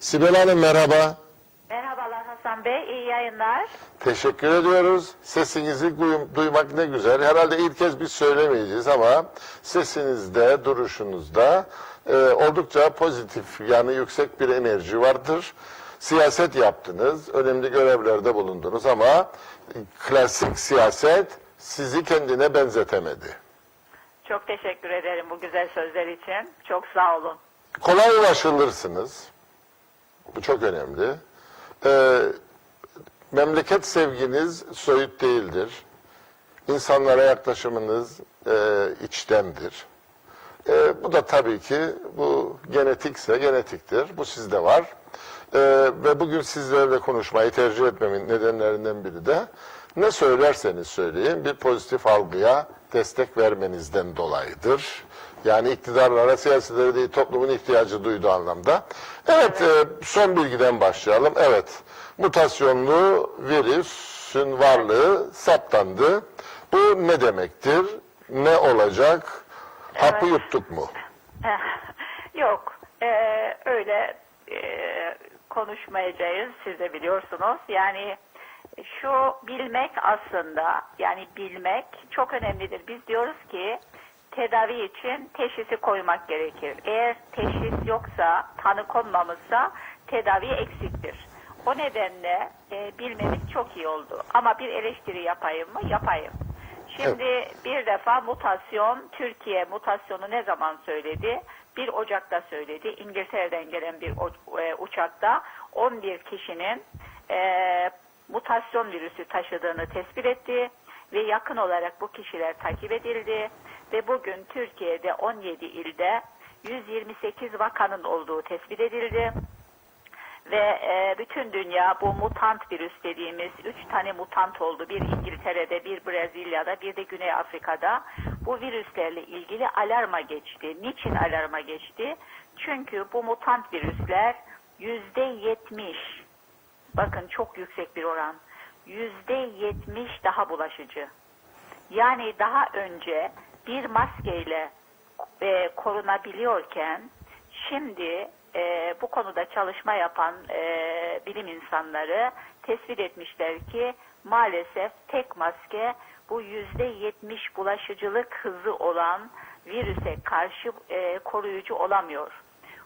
Sibel Hanım merhaba. Merhabalar Hasan Bey, iyi yayınlar. Teşekkür ediyoruz. Sesinizi duy- duymak ne güzel. Herhalde ilk kez biz söylemeyeceğiz ama sesinizde, duruşunuzda e, oldukça pozitif yani yüksek bir enerji vardır. Siyaset yaptınız, önemli görevlerde bulundunuz ama klasik siyaset sizi kendine benzetemedi. Çok teşekkür ederim bu güzel sözler için. Çok sağ olun. Kolay ulaşılırsınız. Bu çok önemli. Ee, memleket sevginiz soyut değildir. İnsanlara yaklaşımınız e, içtendir. E, bu da tabii ki bu genetikse genetiktir. Bu sizde var. E, ve bugün sizlerle konuşmayı tercih etmemin nedenlerinden biri de ne söylerseniz söyleyin bir pozitif algıya destek vermenizden dolayıdır. Yani iktidarlara, siyasetlere değil toplumun ihtiyacı duyduğu anlamda. Evet, e, son bilgiden başlayalım. Evet, mutasyonlu virüsün varlığı saptandı. Bu ne demektir? Ne olacak? Hapı yuttuk mu? Yok, eee, öyle eee, konuşmayacağız, siz de biliyorsunuz. Yani şu bilmek aslında, yani bilmek çok önemlidir. Biz diyoruz ki tedavi için teşhisi koymak gerekir. Eğer teşhis yoksa, tanı konmamışsa tedavi eksiktir. O nedenle e, bilmemiz çok iyi oldu. Ama bir eleştiri yapayım mı? Yapayım. Şimdi bir defa mutasyon, Türkiye mutasyonu ne zaman söyledi? 1 Ocak'ta söyledi. İngiltere'den gelen bir e, uçakta 11 kişinin e, mutasyon virüsü taşıdığını tespit etti ve yakın olarak bu kişiler takip edildi ve bugün Türkiye'de 17 ilde 128 vakanın olduğu tespit edildi ve e, bütün dünya bu mutant virüs dediğimiz üç tane mutant oldu. Bir İngiltere'de, bir Brezilya'da, bir de Güney Afrika'da. Bu virüslerle ilgili alarma geçti. Niçin alarma geçti? Çünkü bu mutant virüsler yüzde yetmiş, bakın çok yüksek bir oran, yüzde yetmiş daha bulaşıcı. Yani daha önce bir maskeyle e, korunabiliyorken şimdi e, bu konuda çalışma yapan e, bilim insanları tespit etmişler ki maalesef tek maske bu yüzde yetmiş bulaşıcılık hızı olan virüse karşı e, koruyucu olamıyor.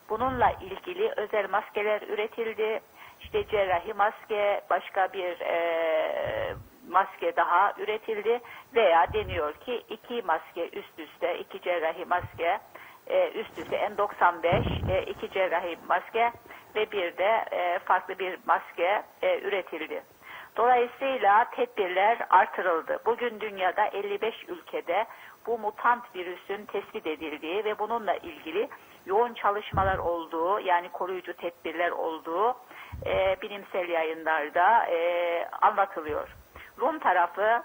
Bununla ilgili özel maskeler üretildi. İşte cerrahi maske, başka bir e, maske daha üretildi veya deniyor ki iki maske üst üste, iki cerrahi maske e, üst üste N95, e, iki cerrahi maske ve bir de e, farklı bir maske üretildi. Dolayısıyla tedbirler artırıldı. Bugün dünyada 55 ülkede bu mutant virüsün tespit edildiği ve bununla ilgili yoğun çalışmalar olduğu yani koruyucu tedbirler olduğu e, bilimsel yayınlarda e, anlatılıyor. Rum tarafı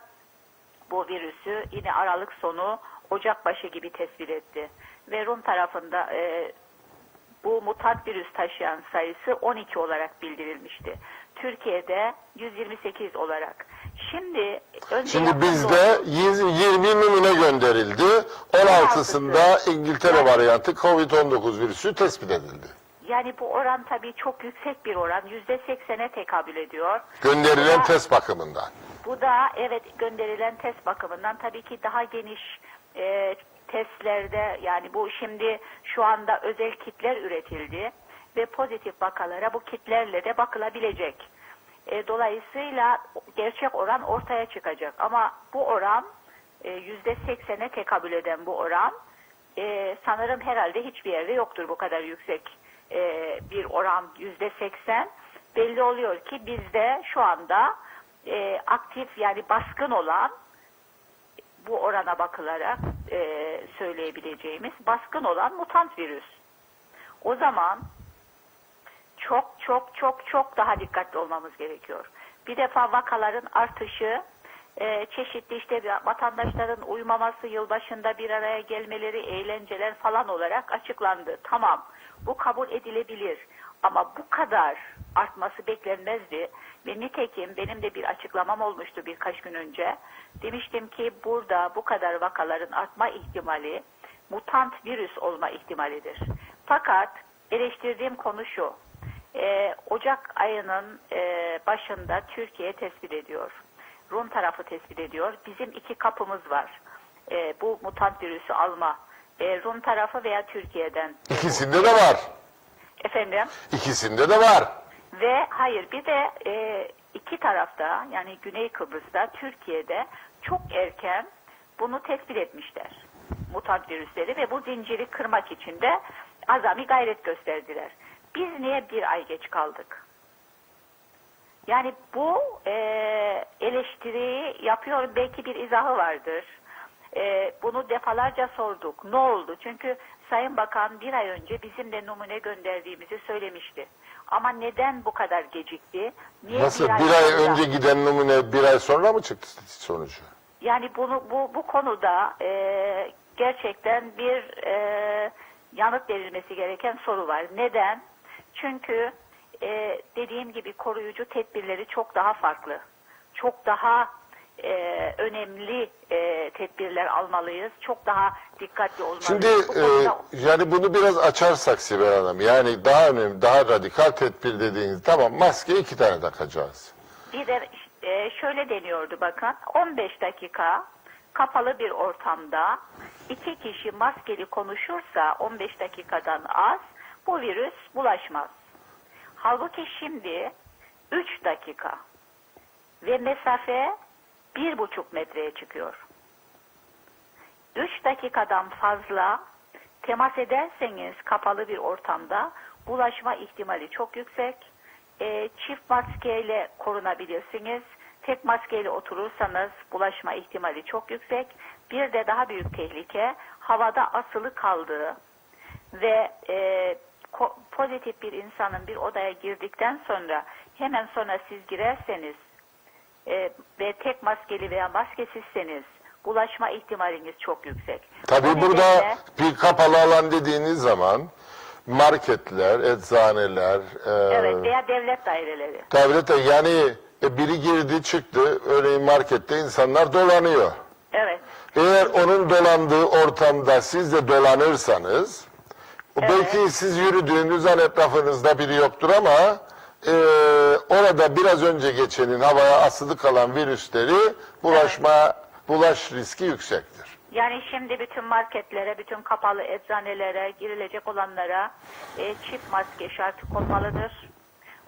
bu virüsü yine Aralık sonu Ocak başı gibi tespit etti. Ve Rum tarafında e, bu mutant virüs taşıyan sayısı 12 olarak bildirilmişti. Türkiye'de 128 olarak. Şimdi önce Şimdi bizde doğu- 20 numune gönderildi. 16'sında İngiltere varyantı COVID-19 virüsü tespit edildi. yani bu oran tabii çok yüksek bir oran. %80'e tekabül ediyor. Gönderilen da- test bakımından. Bu da evet gönderilen test bakımından tabii ki daha geniş e, testlerde yani bu şimdi şu anda özel kitler üretildi ve pozitif vakalara bu kitlerle de bakılabilecek. E, dolayısıyla gerçek oran ortaya çıkacak ama bu oran e, yüzde seksene tekabül eden bu oran e, sanırım herhalde hiçbir yerde yoktur bu kadar yüksek e, bir oran yüzde seksen belli oluyor ki bizde şu anda e, aktif yani baskın olan bu orana bakılarak e, söyleyebileceğimiz baskın olan mutant virüs. O zaman çok çok çok çok daha dikkatli olmamız gerekiyor. Bir defa vakaların artışı e, çeşitli işte vatandaşların uymaması, yılbaşında bir araya gelmeleri, eğlenceler falan olarak açıklandı. Tamam bu kabul edilebilir ama bu kadar artması beklenmezdi ve nitekim benim de bir açıklamam olmuştu birkaç gün önce. Demiştim ki burada bu kadar vakaların artma ihtimali mutant virüs olma ihtimalidir. Fakat eleştirdiğim konu şu. e, Ocak ayının e, başında Türkiye tespit ediyor. Rum tarafı tespit ediyor. Bizim iki kapımız var. E, bu mutant virüsü alma. E, Rum tarafı veya Türkiye'den. İkisinde de var. Efendim? İkisinde de var. Ve hayır bir de e, iki tarafta yani Güney Kıbrıs'ta Türkiye'de çok erken bunu tespit etmişler. Mutant virüsleri ve bu zinciri kırmak için de azami gayret gösterdiler. Biz niye bir ay geç kaldık? Yani bu e, eleştiriyi yapıyor belki bir izahı vardır. E, bunu defalarca sorduk. Ne oldu? Çünkü Sayın Bakan bir ay önce bizim de numune gönderdiğimizi söylemişti. Ama neden bu kadar gecikti? Niye Nasıl bir ay sonra? önce giden numune bir ay sonra mı çıktı sonucu? Yani bunu bu bu konuda e, gerçekten bir e, yanıt verilmesi gereken soru var. Neden? Çünkü e, dediğim gibi koruyucu tedbirleri çok daha farklı. Çok daha e, önemli e, tedbirler almalıyız. Çok daha dikkatli olmalıyız. Şimdi Bu e, konuda- yani bunu biraz açarsak Sibel Hanım yani daha önemli daha radikal tedbir dediğiniz tamam maske iki tane takacağız. Bir de e, şöyle deniyordu bakın 15 dakika kapalı bir ortamda iki kişi maskeli konuşursa 15 dakikadan az bu virüs bulaşmaz. Halbuki şimdi 3 dakika ve mesafe bir buçuk metreye çıkıyor. 3 dakikadan fazla temas ederseniz kapalı bir ortamda bulaşma ihtimali çok yüksek. E, çift maskeyle korunabilirsiniz. Tek maskeyle oturursanız bulaşma ihtimali çok yüksek. Bir de daha büyük tehlike havada asılı kaldığı ve e, pozitif bir insanın bir odaya girdikten sonra hemen sonra siz girerseniz e, ve tek maskeli veya maskesizseniz bulaşma ihtimaliniz çok yüksek. Tabii O burada nedenle- bir kapalı alan dediğiniz zaman marketler, eczaneler, e, Evet veya devlet daireleri. devlete yani e, biri girdi çıktı örneğin markette insanlar dolanıyor. Evet. Eğer onun dolandığı ortamda siz de dolanırsanız Evet. belki siz yürüdüğünüz an etrafınızda biri yoktur ama e, orada biraz önce geçenin havaya asılı kalan virüsleri bulaşma bulaş riski yüksektir. Yani şimdi bütün marketlere, bütün kapalı eczanelere, girilecek olanlara e, çift maske şartı konmalıdır.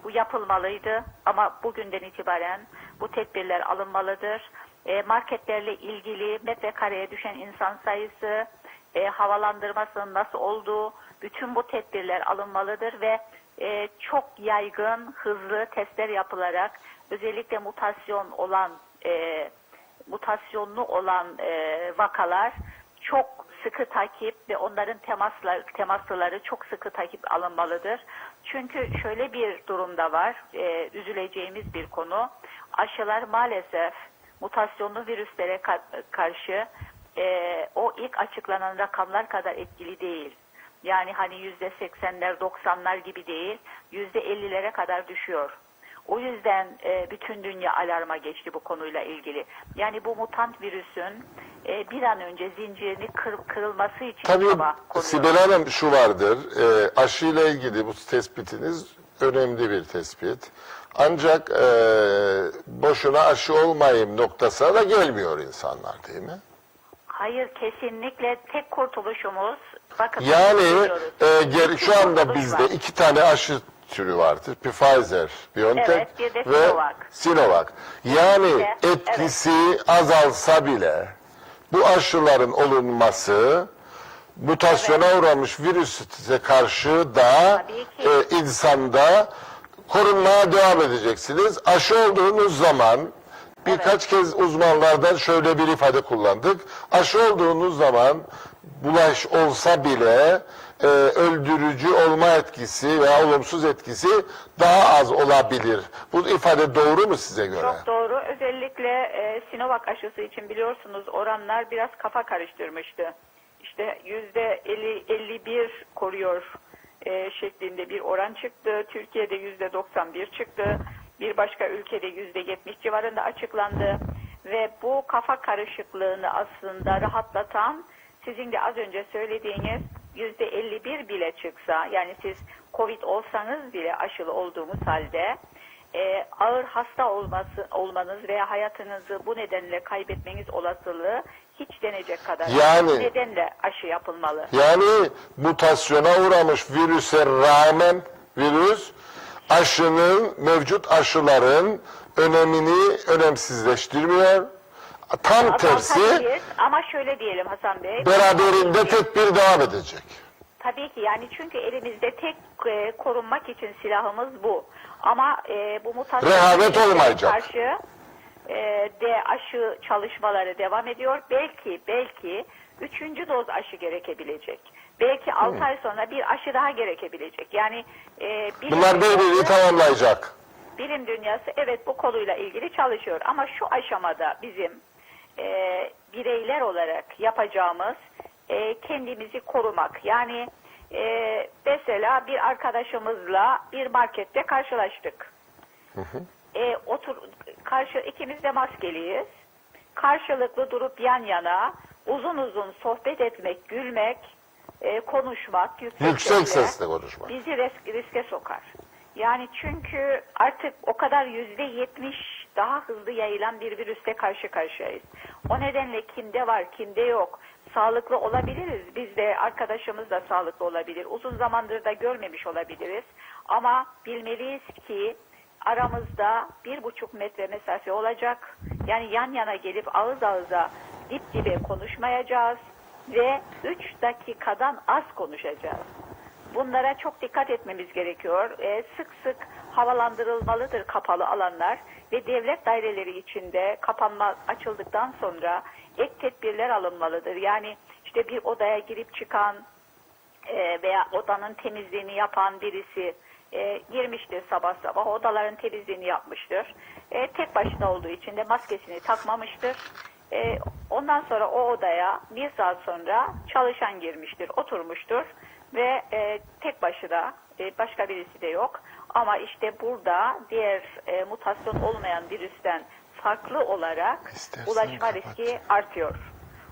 Bu yapılmalıydı ama bugünden itibaren bu tedbirler alınmalıdır. E, marketlerle ilgili metrekareye düşen insan sayısı, e, havalandırmasının nasıl olduğu, bütün bu tedbirler alınmalıdır ve e, çok yaygın, hızlı testler yapılarak özellikle mutasyon olan e, mutasyonlu olan e, vakalar çok sıkı takip ve onların temaslar, temasları çok sıkı takip alınmalıdır. Çünkü şöyle bir durumda var, e, üzüleceğimiz bir konu. Aşılar maalesef mutasyonlu virüslere ka- karşı e, o ilk açıklanan rakamlar kadar etkili değil. Yani hani yüzde seksenler, doksanlar gibi değil, yüzde ellilere kadar düşüyor. O yüzden e, bütün dünya alarma geçti bu konuyla ilgili. Yani bu mutant virüsün e, bir an önce zincirini kır- kırılması için Tabii çaba konuyor. Sibel Hanım şu vardır, e, aşıyla ilgili bu tespitiniz önemli bir tespit. Ancak e, boşuna aşı olmayayım noktasına da gelmiyor insanlar değil mi? Hayır kesinlikle tek kurtuluşumuz bakın Yani e, geri, şu anda bizde var. iki tane aşı türü vardır. Pfizer, BioNTech Evet, ve Sinovac. Sinovac. Yani etkisi azalsa bile bu aşıların olunması mutasyona uğramış virüse karşı da e, insanda korunmaya devam edeceksiniz. Aşı olduğunuz zaman birkaç kez uzmanlardan şöyle bir ifade kullandık. Aşı olduğunuz zaman bulaş olsa bile e, öldürücü olma etkisi veya olumsuz etkisi daha az olabilir. Bu ifade doğru mu size göre? Çok doğru. Özellikle e, Sinovac aşısı için biliyorsunuz oranlar biraz kafa karıştırmıştı. İşte yüzde 50 51 koruyor e, şeklinde bir oran çıktı. Türkiye'de yüzde 91 çıktı. Bir başka ülkede yüzde 70 civarında açıklandı. Ve bu kafa karışıklığını aslında rahatlatan sizin de az önce söylediğiniz yüzde 51 bile çıksa yani siz Covid olsanız bile aşılı olduğumuz halde e, ağır hasta olması olmanız veya hayatınızı bu nedenle kaybetmeniz olasılığı hiç denecek kadar. Yani- nedenle aşı yapılmalı. Yani mutasyona uğramış virüse rağmen virüs aşının, mevcut aşıların önemini önemsizleştirmiyor. Tam tersi ama şöyle diyelim Hasan Bey. beraberinde tedbir devam edecek. Tabii ki yani çünkü elimizde tek e, korunmak için silahımız bu. Ama e, bu mutasyon Rehavet olmayacak. karşı e, de aşı çalışmaları devam ediyor. Belki belki üçüncü doz aşı gerekebilecek. Belki altı ay sonra bir aşı daha gerekebilecek. Yani e, bilim Bunlar birbirini dünyası- tamamlayacak. bilim dünyası evet bu konuyla ilgili çalışıyor ama şu aşamada bizim e, bireyler olarak yapacağımız e, kendimizi korumak. Yani e, mesela bir arkadaşımızla bir markette karşılaştık. E, otur karşı ikimiz de maskeliyiz. Karşılıklı durup yan yana uzun uzun sohbet etmek, gülmek, e, konuşmak, yüksek, Yüksek sesle konuşmak. bizi risk- riske sokar. Yani çünkü artık o kadar yüzde yetmiş daha hızlı yayılan bir virüste karşı karşıyayız. O nedenle kimde var, kimde yok. Sağlıklı olabiliriz. Biz de arkadaşımız da sağlıklı olabilir. Uzun zamandır da görmemiş olabiliriz. Ama bilmeliyiz ki aramızda bir buçuk metre mesafe olacak. Yani yan yana gelip ağız ağıza dip dibe konuşmayacağız ve 3 dakikadan az konuşacağız. Bunlara çok dikkat etmemiz gerekiyor. Ee, sık sık havalandırılmalıdır kapalı alanlar ve devlet daireleri içinde kapanma açıldıktan sonra ek tedbirler alınmalıdır. Yani işte bir odaya girip çıkan e, veya odanın temizliğini yapan birisi e, girmiştir sabah sabah odaların temizliğini yapmıştır. E, tek başına olduğu için de maskesini takmamıştır. E, ondan sonra o odaya bir saat sonra çalışan girmiştir, oturmuştur ve e, tek başına e, başka birisi de yok. Ama işte burada diğer e, mutasyon olmayan virüsten farklı olarak İstersen ulaşma kapat. riski artıyor.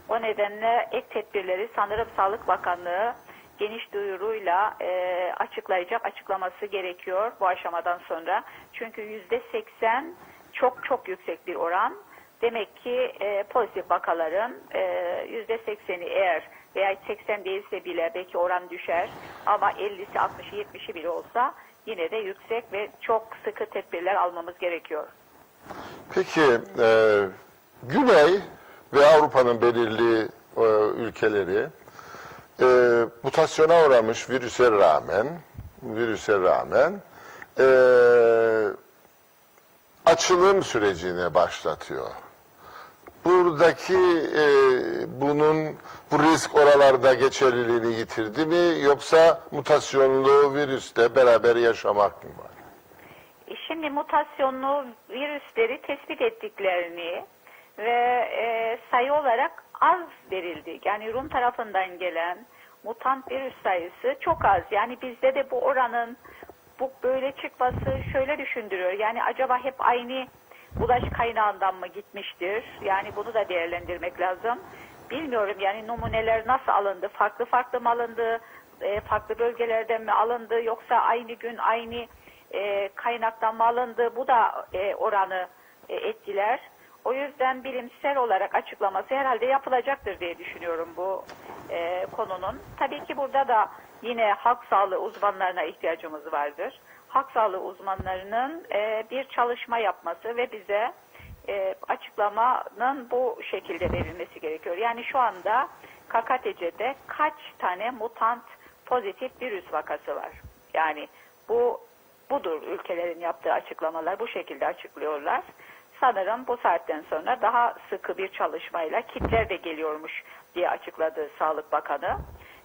O nedenle ek tedbirleri sanırım Sağlık Bakanlığı geniş duyuruyla e, açıklayacak, açıklaması gerekiyor bu aşamadan sonra. Çünkü yüzde seksen çok çok yüksek bir oran. Demek ki e, pozitif vakaların e, yüzde sekseni eğer veya 80 değilse bile belki oran düşer ama 50'si 60'ı 70'i bile olsa yine de yüksek ve çok sıkı tedbirler almamız gerekiyor. Peki e, Güney ve Avrupa'nın belirli e, ülkeleri e, mutasyona uğramış virüse rağmen virüse rağmen e, açılım sürecini başlatıyor. Buradaki e, bunun bu risk oralarda geçerliliğini yitirdi mi yoksa mutasyonlu virüste beraber yaşamak mı var? E, Şimdi mutasyonlu virüsleri tespit ettiklerini ve e, sayı olarak az verildi. Yani Rum tarafından gelen mutant virüs sayısı çok az. Yani bizde de bu oranın bu böyle çıkması şöyle düşündürüyor. Yani acaba hep aynı bulaş kaynağından mı gitmiştir? Yani bunu da değerlendirmek lazım. Bilmiyorum yani numuneler nasıl alındı? Farklı farklı mı alındı? E, farklı bölgelerden mi alındı? Yoksa aynı gün aynı e, kaynaktan mı alındı? Bu da e, oranı e, etkiler. O yüzden bilimsel olarak açıklaması herhalde yapılacaktır diye düşünüyorum bu e, konunun. Tabii ki burada da yine halk sağlığı uzmanlarına ihtiyacımız vardır. Halk sağlığı uzmanlarının e, bir çalışma yapması ve bize e, açıklamanın bu şekilde verilmesi gerekiyor. Yani şu anda KKTC'de kaç tane mutant pozitif virüs vakası var? Yani bu budur ülkelerin yaptığı açıklamalar bu şekilde açıklıyorlar. Sanırım bu saatten sonra daha sıkı bir çalışmayla kitler de geliyormuş diye açıkladı Sağlık Bakanı.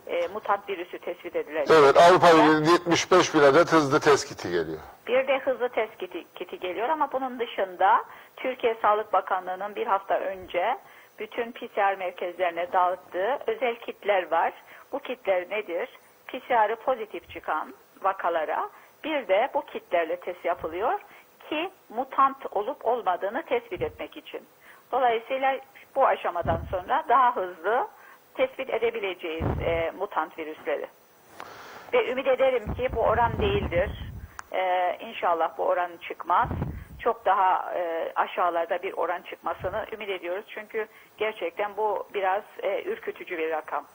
E, mutant virüsü tespit edilecek. Evet Avrupa Birliği'nin 75 bin adet hızlı tespiti geliyor. Bir de hızlı test kiti, kiti geliyor ama bunun dışında Türkiye Sağlık Bakanlığı'nın bir hafta önce bütün PCR merkezlerine dağıttığı özel kitler var. Bu kitler nedir? PCR'ı pozitif çıkan vakalara bir de bu kitlerle test yapılıyor ki mutant olup olmadığını tespit etmek için. Dolayısıyla bu aşamadan sonra daha hızlı tespit edebileceğiz e, mutant virüsleri. Ve ümit ederim ki bu oran değildir. Ee, inşallah bu oran çıkmaz. Çok daha e, aşağılarda bir oran çıkmasını ümit ediyoruz. Çünkü gerçekten bu biraz e, ürkütücü bir rakam.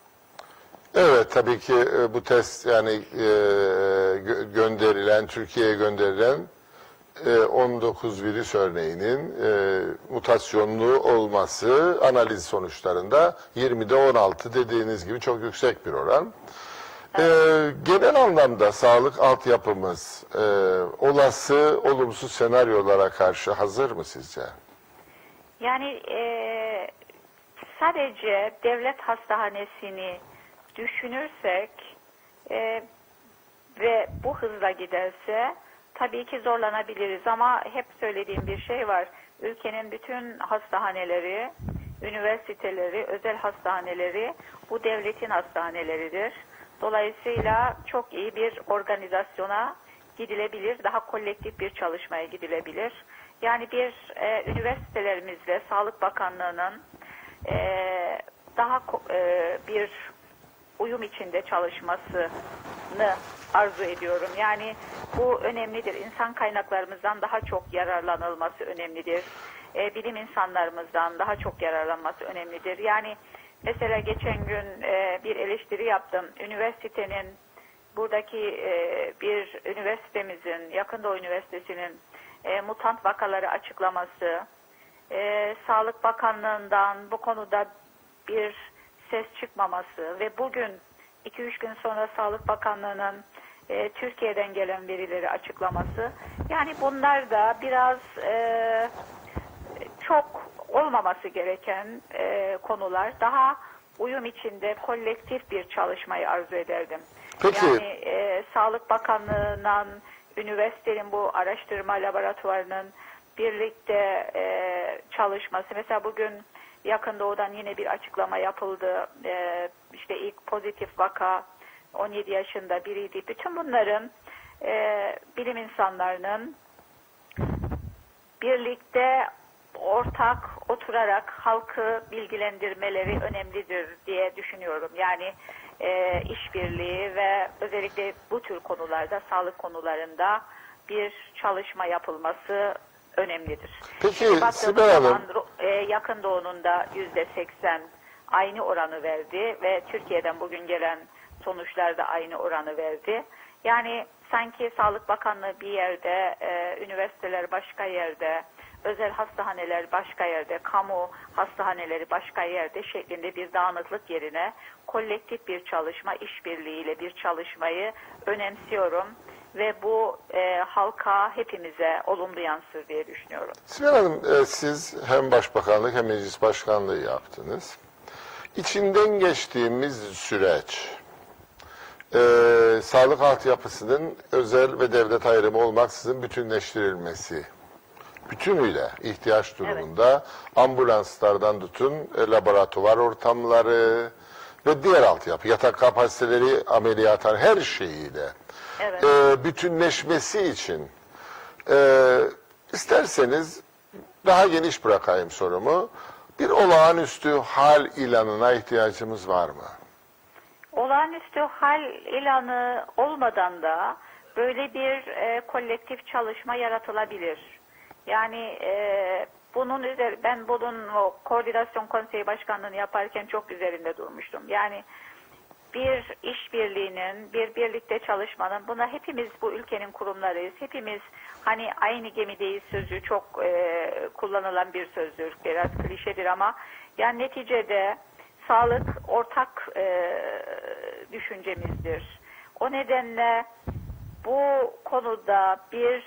Evet tabii ki e, bu test yani e, gö- gönderilen Türkiye'ye gönderilen e, 19 virüs örneğinin e, mutasyonlu olması analiz sonuçlarında 20'de 16 dediğiniz gibi çok yüksek bir oran. E, genel anlamda sağlık altyapımız e, olası olumsuz senaryolara karşı hazır mı sizce? Yani e, sadece devlet hastanesini düşünürsek e, ve bu hızla giderse tabii ki zorlanabiliriz ama hep söylediğim bir şey var. Ülkenin bütün hastaneleri, üniversiteleri, özel hastaneleri bu devletin hastaneleridir. Dolayısıyla çok iyi bir organizasyona gidilebilir, daha kolektif bir çalışmaya gidilebilir. Yani bir e, üniversitelerimizle Sağlık Bakanlığı'nın e, daha e, bir uyum içinde çalışmasını arzu ediyorum. Yani bu önemlidir. İnsan kaynaklarımızdan daha çok yararlanılması önemlidir. E, bilim insanlarımızdan daha çok yararlanması önemlidir. Yani mesela geçen gün e, bir eleştiri yaptım. Üniversitenin buradaki e, bir üniversitemizin, Yakında Üniversitesi'nin e, mutant vakaları açıklaması, e, Sağlık Bakanlığı'ndan bu konuda bir ses çıkmaması ve bugün 2-3 gün sonra Sağlık Bakanlığı'nın e, Türkiye'den gelen verileri açıklaması, yani bunlar da biraz e, çok olmaması gereken e, konular. Daha uyum içinde kolektif bir çalışmayı arzu ederdim. Peki. Yani e, Sağlık Bakanlığı'ndan üniversitenin bu araştırma laboratuvarının birlikte e, çalışması. Mesela bugün yakın doğudan yine bir açıklama yapıldı. E, işte ilk pozitif vaka 17 yaşında biriydi. Bütün bunların e, bilim insanlarının birlikte ortak oturarak halkı bilgilendirmeleri önemlidir diye düşünüyorum. Yani e, işbirliği ve özellikle bu tür konularda, sağlık konularında bir çalışma yapılması önemlidir. Peki, Şimdi Sibel Hanım- e, yakın doğunun da yüzde seksen aynı oranı verdi ve Türkiye'den bugün gelen sonuçlar da aynı oranı verdi. Yani sanki Sağlık Bakanlığı bir yerde, e, üniversiteler başka yerde, özel hastaneler başka yerde, kamu hastaneleri başka yerde şeklinde bir dağınıklık yerine kolektif bir çalışma, işbirliğiyle bir çalışmayı önemsiyorum ve bu e, halka hepimize olumlu yansır diye düşünüyorum. Sibel Hanım e, siz hem başbakanlık hem meclis başkanlığı yaptınız. İçinden geçtiğimiz süreç e, sağlık altyapısının özel ve devlet ayrımı olmaksızın bütünleştirilmesi bütünüyle ihtiyaç durumunda ambulanslardan tutun e, laboratuvar ortamları ve diğer altyapı yatak kapasiteleri ameliyathane her şeyiyle Evet. e, bütünleşmesi için e, isterseniz daha geniş bırakayım sorumu. Bir olağanüstü hal ilanına ihtiyacımız var mı? Olağanüstü hal ilanı olmadan da böyle bir e, kolektif çalışma yaratılabilir. Yani e, bunun üzeri ben bunun o koordinasyon konseyi başkanlığını yaparken çok üzerinde durmuştum. Yani bir işbirliğinin, bir birlikte çalışmanın, buna hepimiz bu ülkenin kurumlarıyız. Hepimiz hani aynı gemideyiz sözü çok e, kullanılan bir sözdür. Biraz klişedir ama yani neticede sağlık ortak e, düşüncemizdir. O nedenle bu konuda bir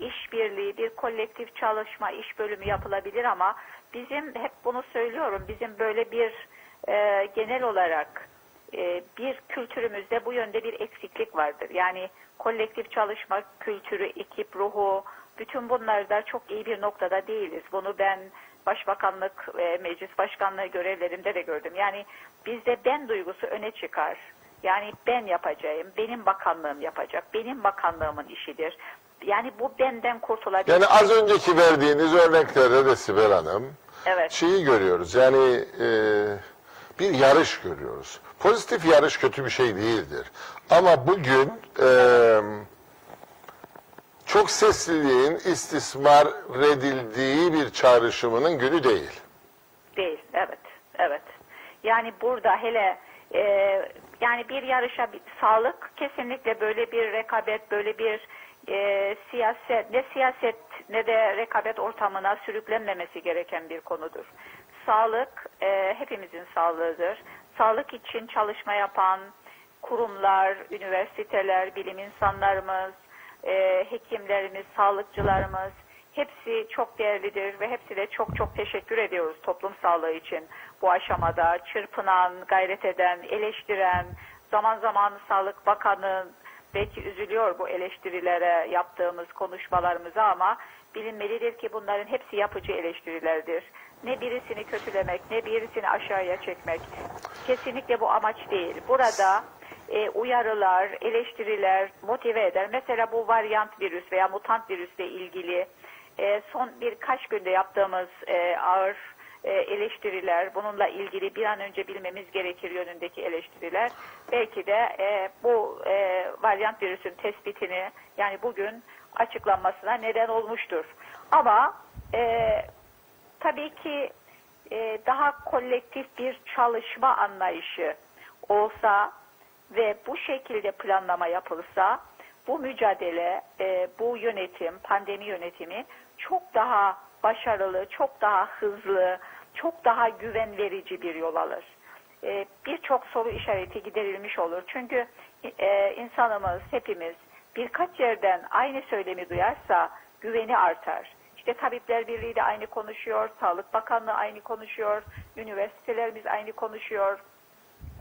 işbirliği, bir kolektif çalışma, iş bölümü yapılabilir ama bizim hep bunu söylüyorum. Bizim böyle bir e, genel olarak e, bir kültürümüzde bu yönde bir eksiklik vardır. Yani kolektif çalışma kültürü, ekip ruhu, bütün bunlarda çok iyi bir noktada değiliz. Bunu ben Başbakanlık ve Meclis Başkanlığı görevlerimde de gördüm. Yani bizde ben duygusu öne çıkar. Yani ben yapacağım, benim bakanlığım yapacak, benim bakanlığımın işidir. Yani bu benden kurtulabilir. Yani az önceki verdiğiniz örneklerde de Sibel Hanım Evet. şeyi görüyoruz. Yani e, bir yarış görüyoruz. Pozitif yarış kötü bir şey değildir. Ama bugün e, çok sesliliğin istismar edildiği bir çağrışımının günü değil. Değil, evet, evet. Yani burada hele e, yani bir yarışa bir, sağlık kesinlikle böyle bir rekabet, böyle bir e, siyaset, ne siyaset ne de rekabet ortamına sürüklenmemesi gereken bir konudur. Sağlık e, hepimizin sağlığıdır. Sağlık için çalışma yapan kurumlar, üniversiteler, bilim insanlarımız, e, hekimlerimiz, sağlıkçılarımız hepsi çok değerlidir ve hepsine çok çok teşekkür ediyoruz toplum sağlığı için. Bu aşamada çırpınan, gayret eden, eleştiren, zaman zaman Sağlık Bakanı belki üzülüyor bu eleştirilere yaptığımız konuşmalarımıza ama bilinmelidir ki bunların hepsi yapıcı eleştirilerdir. Ne birisini kötülemek, ne birisini aşağıya çekmek. Kesinlikle bu amaç değil. Burada e, uyarılar, eleştiriler motive eder. Mesela bu varyant virüs veya mutant virüsle ilgili e, son birkaç günde yaptığımız e, ağır eleştiriler, bununla ilgili bir an önce bilmemiz gerekir yönündeki eleştiriler, belki de e, bu e, varyant virüsün tespitini yani bugün açıklanmasına neden olmuştur. Ama e, tabii ki e, daha kolektif bir çalışma anlayışı olsa ve bu şekilde planlama yapılsa bu mücadele, e, bu yönetim, pandemi yönetimi çok daha başarılı, çok daha hızlı, çok daha güven verici bir yol alır. E, Birçok soru işareti giderilmiş olur. Çünkü e, insanımız, hepimiz birkaç yerden aynı söylemi duyarsa güveni artar. İşte Tabipler Birliği de aynı konuşuyor, Sağlık Bakanlığı aynı konuşuyor, üniversitelerimiz aynı konuşuyor.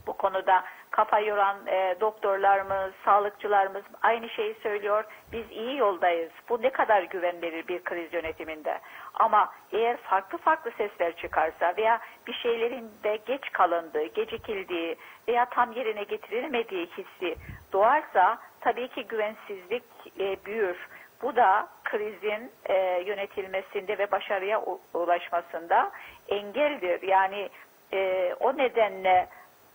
Bu konuda kafa yoran e, doktorlarımız, sağlıkçılarımız aynı şeyi söylüyor. Biz iyi yoldayız. Bu ne kadar güven verir bir kriz yönetiminde. Ama eğer farklı farklı sesler çıkarsa veya bir şeylerin de geç kalındığı, gecikildiği veya tam yerine getirilmediği hissi doğarsa tabii ki güvensizlik e, büyür. Bu da krizin e, yönetilmesinde ve başarıya ulaşmasında engeldir. Yani e, o nedenle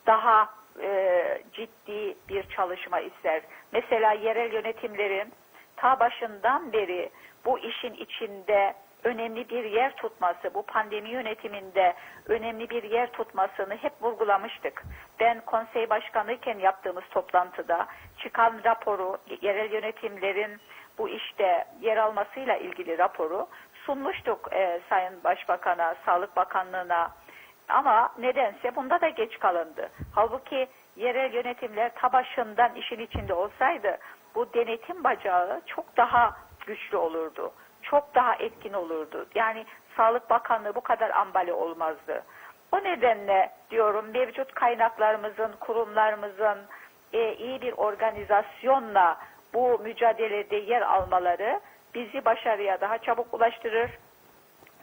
daha e, ciddi bir çalışma ister. Mesela yerel yönetimlerin ta başından beri bu işin içinde önemli bir yer tutması, bu pandemi yönetiminde önemli bir yer tutmasını hep vurgulamıştık. Ben konsey başkanıyken yaptığımız toplantıda çıkan raporu, yerel yönetimlerin bu işte yer almasıyla ilgili raporu sunmuştuk e, Sayın Başbakan'a, Sağlık Bakanlığı'na, ama nedense bunda da geç kalındı. Halbuki yerel yönetimler ta başından işin içinde olsaydı bu denetim bacağı çok daha güçlü olurdu. Çok daha etkin olurdu. Yani Sağlık Bakanlığı bu kadar ambale olmazdı. O nedenle diyorum mevcut kaynaklarımızın, kurumlarımızın e, iyi bir organizasyonla bu mücadelede yer almaları bizi başarıya daha çabuk ulaştırır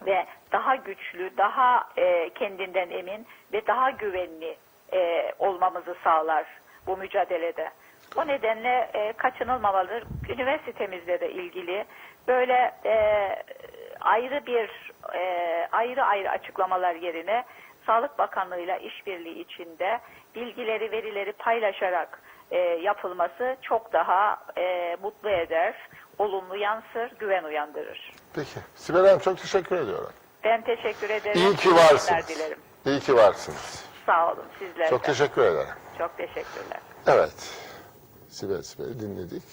ve daha güçlü, daha e, kendinden emin ve daha güvenli e, olmamızı sağlar bu mücadelede. O nedenle e, kaçınılmamalıdır. Üniversitemizle de ilgili böyle e, ayrı bir e, ayrı ayrı açıklamalar yerine Sağlık Bakanlığı'yla işbirliği içinde bilgileri, verileri paylaşarak e, yapılması çok daha e, mutlu eder, olumlu yansır, güven uyandırır. Peki. Sibel Hanım çok teşekkür ediyorum. Ben teşekkür ederim. İyi ki varsınız. dilerim. İyi ki varsınız. Sağ olun sizler Çok teşekkür ederim. Çok teşekkürler. Evet. Sibel Sibel'i dinledik.